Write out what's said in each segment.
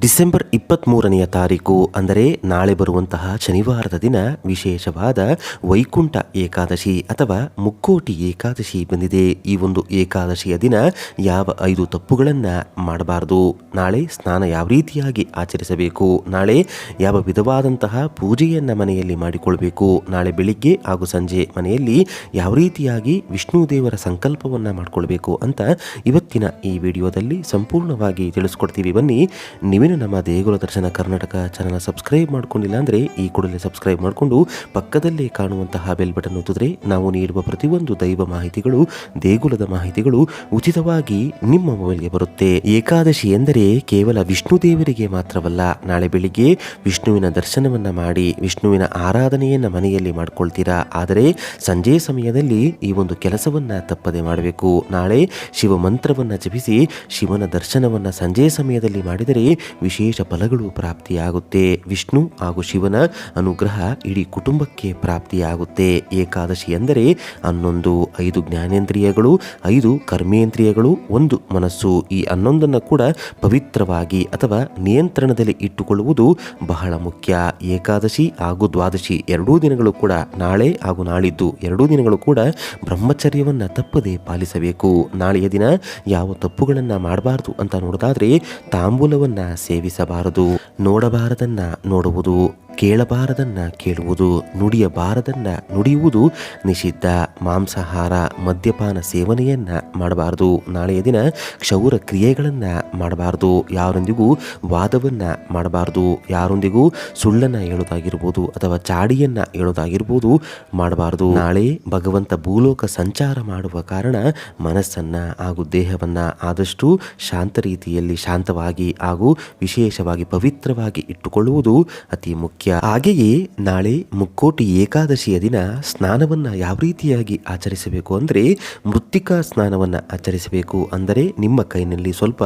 December ಇಪ್ಪತ್ತ್ಮೂರನೆಯ ತಾರೀಕು, ಅಂದರೆ ನಾಳೆ ಬರುವಂತಹ ಶನಿವಾರದ ದಿನ, ವಿಶೇಷವಾದ ವೈಕುಂಠ ಏಕಾದಶಿ ಅಥವಾ ಮುಕ್ಕೋಟಿ ಏಕಾದಶಿ ಬಂದಿದೆ. ಈ ಒಂದು ಏಕಾದಶಿಯ ದಿನ ಯಾವ ಐದು ತಪ್ಪುಗಳನ್ನು ಮಾಡಬಾರದು. ನಾಳೆ ಸ್ನಾನ ಯಾವ ರೀತಿಯಾಗಿ ಆಚರಿಸಬೇಕು. ನಾಳೆ ಯಾವ ವಿಧವಾದಂತಹ ಪೂಜೆಯನ್ನು ಮನೆಯಲ್ಲಿ ಮಾಡಿಕೊಳ್ಬೇಕು. ನಾಳೆ ಬೆಳಿಗ್ಗೆ ಹಾಗೂ ಸಂಜೆ ಮನೆಯಲ್ಲಿ ಯಾವ ರೀತಿಯಾಗಿ ವಿಷ್ಣು ದೇವರ ಸಂಕಲ್ಪವನ್ನು ಮಾಡಿಕೊಳ್ಬೇಕು ಅಂತ ಇವತ್ತಿನ ಈ ವಿಡಿಯೋದಲ್ಲಿ ಸಂಪೂರ್ಣವಾಗಿ ತಿಳಿಸ್ಕೊಡ್ತೀವಿ. ಬನ್ನಿ ನೀವೇನು ನಮ್ಮ ದೇಗುಲ ದರ್ಶನ ಕರ್ನಾಟಕ ಚಾನಲ್ ಸಬ್ಸ್ಕ್ರೈಬ್ ಮಾಡ್ಕೊಂಡಿಲ್ಲ ಅಂದರೆ ಈ ಕೂಡಲೇ ಸಬ್ಸ್ಕ್ರೈಬ್ ಮಾಡಿಕೊಂಡು ಪಕ್ಕದಲ್ಲೇ ಕಾಣುವಂತಹ ಬೆಲ್ ಬಟನ್ ಒತ್ತಿದ್ರೆ ನಾವು ನೀಡುವ ಪ್ರತಿಯೊಂದು ದೈವ ಮಾಹಿತಿಗಳು, ದೇಗುಲದ ಮಾಹಿತಿಗಳು ಉಚಿತವಾಗಿ ನಿಮ್ಮ ಮೊಬೈಲ್ಗೆ ಬರುತ್ತೆ. ಏಕಾದಶಿ ಎಂದರೆ ಕೇವಲ ವಿಷ್ಣು ದೇವರಿಗೆ ಮಾತ್ರವಲ್ಲ, ನಾಳೆ ಬೆಳಿಗ್ಗೆ ವಿಷ್ಣುವಿನ ದರ್ಶನವನ್ನ ಮಾಡಿ, ವಿಷ್ಣುವಿನ ಆರಾಧನೆಯನ್ನ ಮನೆಯಲ್ಲಿ ಮಾಡ್ಕೊಳ್ತೀರಾ? ಆದರೆ ಸಂಜೆ ಸಮಯದಲ್ಲಿ ಈ ಒಂದು ಕೆಲಸವನ್ನ ತಪ್ಪದೆ ಮಾಡಬೇಕು. ನಾಳೆ ಶಿವ ಮಂತ್ರವನ್ನ ಜಪಿಸಿ ಶಿವನ ದರ್ಶನವನ್ನ ಸಂಜೆ ಸಮಯದಲ್ಲಿ ಮಾಡಿದರೆ ವಿಶೇಷ ಫಲಗಳು ಪ್ರಾಪ್ತಿಯಾಗುತ್ತೆ. ವಿಷ್ಣು ಹಾಗೂ ಶಿವನ ಅನುಗ್ರಹ ಇಡೀ ಕುಟುಂಬಕ್ಕೆ ಪ್ರಾಪ್ತಿಯಾಗುತ್ತೆ. ಏಕಾದಶಿ ಎಂದರೆ ಹನ್ನೊಂದು, ಐದು ಜ್ಞಾನೇಂದ್ರಿಯಗಳು, ಐದು ಕರ್ಮೇಂದ್ರಿಯಗಳು, ಒಂದು ಮನಸ್ಸು. ಈ ಹನ್ನೊಂದನ್ನು ಕೂಡ ಪವಿತ್ರವಾಗಿ ಅಥವಾ ನಿಯಂತ್ರಣದಲ್ಲಿ ಇಟ್ಟುಕೊಳ್ಳುವುದು ಬಹಳ ಮುಖ್ಯ. ಏಕಾದಶಿ ಹಾಗೂ ದ್ವಾದಶಿ ಎರಡೂ ದಿನಗಳು ಕೂಡ ನಾಳೆ ಹಾಗೂ ನಾಳಿದ್ದು ಎರಡೂ ದಿನಗಳು ಕೂಡ ಬ್ರಹ್ಮಚರ್ಯವನ್ನು ತಪ್ಪದೆ ಪಾಲಿಸಬೇಕು. ನಾಳೆಯ ದಿನ ಯಾವ ತಪ್ಪುಗಳನ್ನು ಮಾಡಬಾರದು ಅಂತ ನೋಡೋದಾದ್ರೆ ತಾಂಬೂಲವನ್ನ ಸೇವಿಸಬಾರದು ನೋಡಬಾರದನ್ನ ನೋಡುವುದು. ಕೇಳಬಾರದನ್ನ ಕೇಳುವುದು, ನುಡಿಯಬಾರದನ್ನ ನುಡಿಯುವುದು ನಿಷಿದ್ಧ. ಮಾಂಸಾಹಾರ, ಮದ್ಯಪಾನ ಸೇವನೆಯನ್ನ ಮಾಡಬಾರದು. ನಾಳೆಯ ದಿನ ಕ್ಷೌರ ಕ್ರಿಯೆಗಳನ್ನು ಮಾಡಬಾರದು. ಯಾರೊಂದಿಗೂ ವಾದವನ್ನ ಮಾಡಬಾರದು. ಯಾರೊಂದಿಗೂ ಸುಳ್ಳನ್ನ ಹೇಳೋದಾಗಿರ್ಬೋದು ಅಥವಾ ಚಾಡಿಯನ್ನು ಹೇಳೋದಾಗಿರ್ಬೋದು ಮಾಡಬಾರದು. ನಾಳೆ ಭಗವಂತ ಭೂಲೋಕ ಸಂಚಾರ ಮಾಡುವ ಕಾರಣ ಮನಸ್ಸನ್ನ ಹಾಗೂ ದೇಹವನ್ನ ಆದಷ್ಟು ಶಾಂತ ರೀತಿಯಲ್ಲಿ ಶಾಂತವಾಗಿ ಹಾಗೂ ವಿಶೇಷವಾಗಿ ಪವಿತ್ರವಾಗಿ ಇಟ್ಟುಕೊಳ್ಳುವುದು ಅತಿ ಮುಖ್ಯ. ಹಾಗೆಯೇ ನಾಳೆ ಮುಕ್ಕೋಟಿ ಏಕಾದಶಿಯ ದಿನ ಸ್ನಾನವನ್ನ ಯಾವ ರೀತಿಯಾಗಿ ಆಚರಿಸಬೇಕು ಅಂದರೆ ಮೃತ್ತಿಕಾ ಸ್ನಾನವನ್ನ ಆಚರಿಸಬೇಕು ಅಂದರೆ ನಿಮ್ಮ ಕೈನಲ್ಲಿ ಸ್ವಲ್ಪ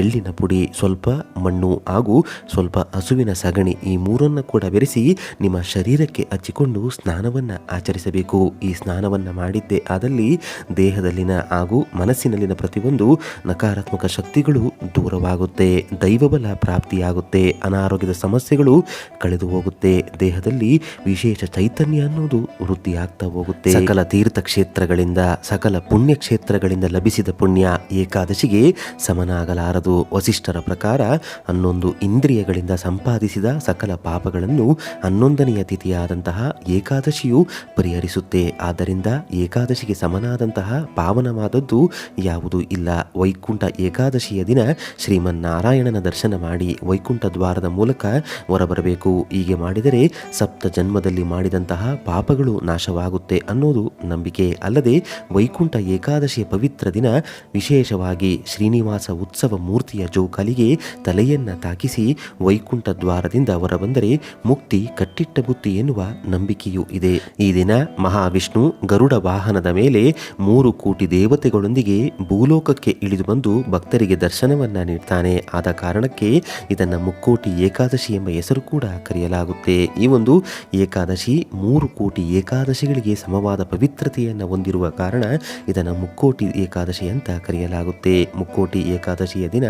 ಎಳ್ಳಿನ ಪುಡಿ, ಸ್ವಲ್ಪ ಮಣ್ಣು ಹಾಗೂ ಸ್ವಲ್ಪ ಹಸುವಿನ ಸಗಣಿ ಈ ಮೂರನ್ನು ಕೂಡ ಬೆರೆಸಿ ನಿಮ್ಮ ಶರೀರಕ್ಕೆ ಹಚ್ಚಿಕೊಂಡು ಸ್ನಾನವನ್ನ ಆಚರಿಸಬೇಕು. ಈ ಸ್ನಾನವನ್ನ ಮಾಡಿದ್ದೇ ಆದಲ್ಲಿ ದೇಹದಲ್ಲಿನ ಹಾಗೂ ಮನಸ್ಸಿನಲ್ಲಿನ ಪ್ರತಿಯೊಂದು ನಕಾರಾತ್ಮಕ ಶಕ್ತಿಗಳು ದೂರವಾಗುತ್ತೆ, ದೈವಬಲ ಪ್ರಾಪ್ತಿಯಾಗುತ್ತೆ, ಅನಾರೋಗ್ಯದ ಸಮಸ್ಯೆಗಳು ಕಳೆದು ಹೋಗುತ್ತೆ. ದೇಹದಲ್ಲಿ ವಿಶೇಷ ಚೈತನ್ಯ ಅನ್ನೋದು ವೃದ್ಧಿಯಾಗ್ತಾ ಹೋಗುತ್ತೆ. ಸಕಲ ತೀರ್ಥ ಕ್ಷೇತ್ರಗಳಿಂದ ಸಕಲ ಪುಣ್ಯ ಕ್ಷೇತ್ರಗಳಿಂದ ಲಭಿಸಿದ ಪುಣ್ಯ ಏಕಾದಶಿಗೆ ಸಮನಾಗಲಾರದು. ವಸಿಷ್ಠರ ಪ್ರಕಾರ ಹನ್ನೊಂದು ಇಂದ್ರಿಯಗಳಿಂದ ಸಂಪಾದಿಸಿದ ಸಕಲ ಪಾಪಗಳನ್ನು ಹನ್ನೊಂದನೆಯ ತಿಥಿಯಾದಂತಹ ಏಕಾದಶಿಯು ಪರಿಹರಿಸುತ್ತೆ. ಆದ್ದರಿಂದ ಏಕಾದಶಿಗೆ ಸಮನಾದಂತಹ ಪಾವನವಾದದ್ದು ಯಾವುದು ಇಲ್ಲ. ವೈಕುಂಠ ಏಕಾದಶಿಯ ದಿನ ಶ್ರೀಮನ್ನಾರಾಯಣನ ದರ್ಶನ ಮಾಡಿ ವೈಕುಂಠ ದ್ವಾರದ ಮೂಲಕ ಹೊರಬರಬೇಕು. ಹೀಗೆ ಮಾಡಿದರೆ ಸಪ್ತ ಜನ್ಮದಲ್ಲಿ ಮಾಡಿದಂತಹ ಪಾಪಗಳು ನಾಶವಾಗುತ್ತೆ ಅನ್ನೋದು ನಂಬಿಕೆ ಅಲ್ಲದೆ ವೈಕುಂಠ ಏಕಾದಶಿಯ ಪವಿತ್ರ ದಿನ ವಿಶೇಷವಾಗಿ ಶ್ರೀನಿವಾಸ ಉತ್ಸವ ಮೂರ್ತಿಯ ಜೋಕಾಲಿಗೆ ತಲೆಯನ್ನ ತಾಕಿಸಿ ವೈಕುಂಠ ದ್ವಾರದಿಂದ ಹೊರಬಂದರೆ ಮುಕ್ತಿ ಕಟ್ಟಿಟ್ಟ ಬುತ್ತಿ ಎನ್ನುವ ನಂಬಿಕೆಯೂ ಇದೆ. ಈ ದಿನ ಮಹಾವಿಷ್ಣು ಗರುಡ ವಾಹನದ ಮೇಲೆ ಮೂರು ಕೋಟಿ ದೇವತೆಗಳೊಂದಿಗೆ ಭೂಲೋಕಕ್ಕೆ ಇಳಿದು ಬಂದು ಭಕ್ತರಿಗೆ ದರ್ಶನವನ್ನ ನೀಡ್ತಾನೆ. ಆದ ಕಾರಣಕ್ಕೆ ಇದನ್ನ ಮುಕ್ಕೋಟಿ ಏಕಾದಶಿ ಎಂಬ ಹೆಸರು ಕೂಡ ಕರೆಯಲಾಗುತ್ತೆ ಈ ಒಂದು ಏಕಾದಶಿ ಮೂರು ಕೋಟಿ ಏಕಾದಶಿಗಳಿಗೆ ಸಮವಾದ ಪವಿತ್ರತೆಯನ್ನು ಹೊಂದಿರುವ ಕಾರಣ ಇದನ್ನು ಮುಕ್ಕೋಟಿ ಏಕಾದಶಿ ಅಂತ ಕರೆಯಲಾಗುತ್ತೆ. ಮುಕ್ಕೋಟಿ ಏಕಾದಶಿಯ ದಿನ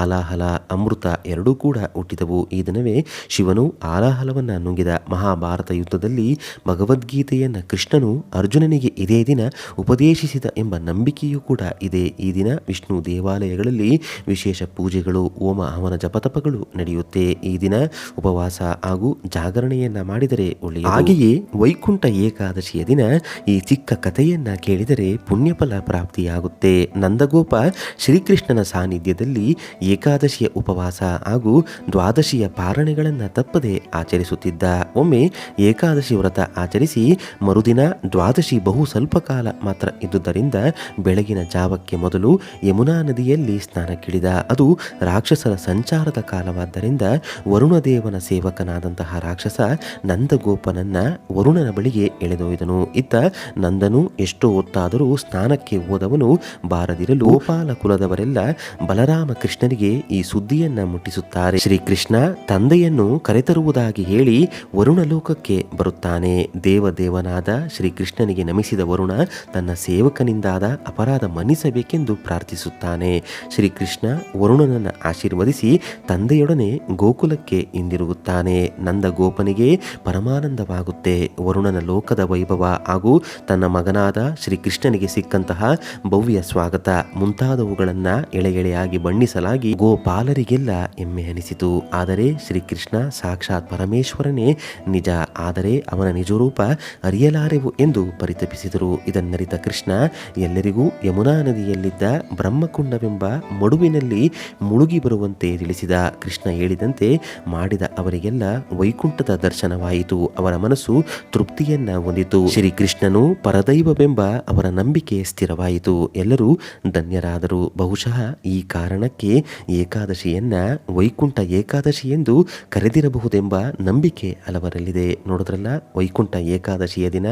ಆಲಾಹಲ, ಅಮೃತ ಎರಡೂ ಕೂಡ ಹುಟ್ಟಿದವು. ಈ ದಿನವೇ ಶಿವನು ಆಲಾಹಲವನ್ನು ನುಂಗಿದ ಮಹಾಭಾರತ ಯುದ್ಧದಲ್ಲಿ ಭಗವದ್ಗೀತೆಯನ್ನು ಕೃಷ್ಣನು ಅರ್ಜುನನಿಗೆ ಇದೇ ದಿನ ಉಪದೇಶಿಸಿದ ಎಂಬ ನಂಬಿಕೆಯೂ ಕೂಡ ಇದೆ. ಈ ದಿನ ವಿಷ್ಣು ದೇವಾಲಯಗಳಲ್ಲಿ ವಿಶೇಷ ಪೂಜೆಗಳು, ಹೋಮ, ಹವನ ಜಪತಪಗಳು ನಡೆಯುತ್ತೆ. ಈ ದಿನ ಉಪವಾಸ ಹಾಗೂ ಜಾಗರಣೆಯನ್ನ ಮಾಡಿದರೆ ಒಳ್ಳೆಯ ಹಾಗೆಯೇ ವೈಕುಂಠ ಏಕಾದಶಿಯ ದಿನ ಈ ಚಿಕ್ಕ ಕಥೆಯನ್ನ ಕೇಳಿದರೆ ಪುಣ್ಯಫಲ ಪ್ರಾಪ್ತಿಯಾಗುತ್ತೆ. ನಂದಗೋಪ ಶ್ರೀಕೃಷ್ಣನ ಸಾನ್ನಿಧ್ಯದಲ್ಲಿ ಏಕಾದಶಿಯ ಉಪವಾಸ ಹಾಗೂ ದ್ವಾದಶಿಯ ಪಾರಣೆಗಳನ್ನು ತಪ್ಪದೆ ಆಚರಿಸುತ್ತಿದ್ದ. ಒಮ್ಮೆ ಏಕಾದಶಿ ವ್ರತ ಆಚರಿಸಿ ಮರುದಿನ ದ್ವಾದಶಿ ಬಹು ಸ್ವಲ್ಪ ಕಾಲ ಮಾತ್ರ ಇದ್ದುದರಿಂದ ಬೆಳಗಿನ ಜಾವಕ್ಕೆ ಮೊದಲು ಯಮುನಾ ನದಿಯಲ್ಲಿ ಸ್ನಾನಕ್ಕಿಳಿದ. ಅದು ರಾಕ್ಷಸರ ಸಂಚಾರದ ಕಾಲವಾದ್ದರಿಂದ ವರುಣದೇವನ ಸೇವಕನಾದಂತಹ ಎನಿಸಿಕೊಂಡಂತಹ ರಾಕ್ಷಸ ನಂದಗೋಪನನ್ನ ವರುಣನ ಬಳಿಗೆ ಎಳೆದೊಯ್ದನು. ಇತ್ತ ನಂದನು ಎಷ್ಟು ಹೊತ್ತಾದರೂ ಸ್ನಾನಕ್ಕೆ ಹೋದವನು ಬಾರದಿರಲು ಗೋಪಾಲ ಕುಲದವರೆಲ್ಲ ಬಲರಾಮ ಕೃಷ್ಣನಿಗೆ ಈ ಸುದ್ದಿಯನ್ನ ಮುಟ್ಟಿಸುತ್ತಾರೆ. ಶ್ರೀಕೃಷ್ಣ ತಂದೆಯನ್ನು ಕರೆತರುವುದಾಗಿ ಹೇಳಿ ವರುಣ ಲೋಕಕ್ಕೆ ಬರುತ್ತಾನೆ. ದೇವದೇವನಾದ ಶ್ರೀಕೃಷ್ಣನಿಗೆ ನಮಿಸಿದ ವರುಣ ತನ್ನ ಸೇವಕನಿಂದಾದ ಅಪರಾಧ ಮನ್ನಿಸಬೇಕೆಂದು ಪ್ರಾರ್ಥಿಸುತ್ತಾನೆ. ಶ್ರೀಕೃಷ್ಣ ವರುಣನನ್ನು ಆಶೀರ್ವದಿಸಿ ತಂದೆಯೊಡನೆ ಗೋಕುಲಕ್ಕೆ ಹಿಂದಿರುಗುತ್ತಾನೆ. ನಂದ ಗೋಪನಿಗೆ ಪರಮಾನಂದವಾಗುತ್ತೆ. ವರುಣನ ಲೋಕದ ವೈಭವ ಹಾಗೂ ತನ್ನ ಮಗನಾದ ಶ್ರೀಕೃಷ್ಣನಿಗೆ ಸಿಕ್ಕಂತಹ ಭವ್ಯ ಸ್ವಾಗತ. ಮುಂತಾದವುಗಳನ್ನ ಎಳೆ ಎಳೆಯಾಗಿ ಬಣ್ಣಿಸಲಾಗಿ ಗೋಪಾಲರಿಗೆಲ್ಲ ಹೆಮ್ಮೆ ಅನಿಸಿತು. ಆದರೆ ಶ್ರೀಕೃಷ್ಣ ಸಾಕ್ಷಾತ್ ಪರಮೇಶ್ವರನೇ ನಿಜ. ಆದರೆ ಅವನ ನಿಜರೂಪ ಅರಿಯಲಾರೆವು ಎಂದು ಪರಿತಪಿಸಿದರು. ಇದನ್ನರಿತ ಕೃಷ್ಣ, ಎಲ್ಲರಿಗೂ ಯಮುನಾ ನದಿಯಲ್ಲಿದ್ದ ಬ್ರಹ್ಮಕುಂಡವೆಂಬ ಮಡುವಿನಲ್ಲಿ ಮುಳುಗಿ ಬರುವಂತೆ ತಿಳಿಸಿದ ಕೃಷ್ಣ ಹೇಳಿದಂತೆ ಮಾಡಿದ ಅವರಿಗೆಲ್ಲ ವೈಕುಂಠದ ದರ್ಶನವಾಯಿತು. ಅವರ ಮನಸ್ಸು ತೃಪ್ತಿಯನ್ನ ಹೊಂದಿತು. ಶ್ರೀಕೃಷ್ಣನು ಪರದೈವವೆಂಬ ಅವರ ನಂಬಿಕೆ ಸ್ಥಿರವಾಯಿತು. ಎಲ್ಲರೂ ಧನ್ಯರಾದರು. ಬಹುಶಃ ಈ ಕಾರಣಕ್ಕೆ ಏಕಾದಶಿಯನ್ನ ವೈಕುಂಠ ಏಕಾದಶಿ ಎಂದು ಕರೆದಿರಬಹುದೆಂಬ ನಂಬಿಕೆ ಹಲವರಲ್ಲಿದೆ. ನೋಡಿದ್ರಲ್ಲ, ವೈಕುಂಠ ಏಕಾದಶಿಯ ದಿನ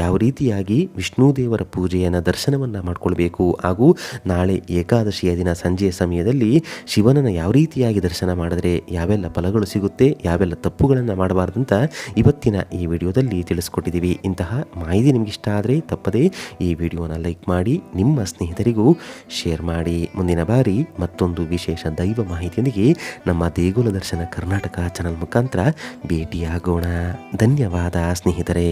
ಯಾವ ರೀತಿಯಾಗಿ ವಿಷ್ಣು ದೇವರ ಪೂಜೆಯನ್ನು ದರ್ಶನವನ್ನು ಮಾಡಿಕೊಳ್ಬೇಕು ಹಾಗೂ ನಾಳೆ ಏಕಾದಶಿಯ ದಿನ ಸಂಜೆಯ ಸಮಯದಲ್ಲಿ ಶಿವನನ್ನು ಯಾವ ರೀತಿಯಾಗಿ ದರ್ಶನ ಮಾಡಿದ್ರೆ ಯಾವೆಲ್ಲ ಫಲಗಳು ಸಿಗುತ್ತೆ, ಯಾವೆಲ್ಲ ತಪ್ಪುಗಳನ್ನು ಮಾಡಬಾರ್ದಂತ ಇವತ್ತಿನ ಈ ವಿಡಿಯೋದಲ್ಲಿ ತಿಳಿಸ್ಕೊಟ್ಟಿದ್ದೀವಿ. ಇಂತಹ ಮಾಹಿತಿ ನಿಮ್ಗೆ ಇಷ್ಟ ಆದರೆ ತಪ್ಪದೇ ಈ ವಿಡಿಯೋನ ಲೈಕ್ ಮಾಡಿ, ನಿಮ್ಮ ಸ್ನೇಹಿತರಿಗೂ ಶೇರ್ ಮಾಡಿ. ಮುಂದಿನ ಬಾರಿ ಮತ್ತೊಂದು ವಿಶೇಷ ದೈವ ಮಾಹಿತಿಯೊಂದಿಗೆ ನಮ್ಮ ದೇಗುಲ ದರ್ಶನ ಕರ್ನಾಟಕ ಚಾನಲ್ ಮುಖಾಂತರ ಭೇಟಿಯಾಗೋಣ. ಧನ್ಯವಾದ ಸ್ನೇಹಿತರೆ.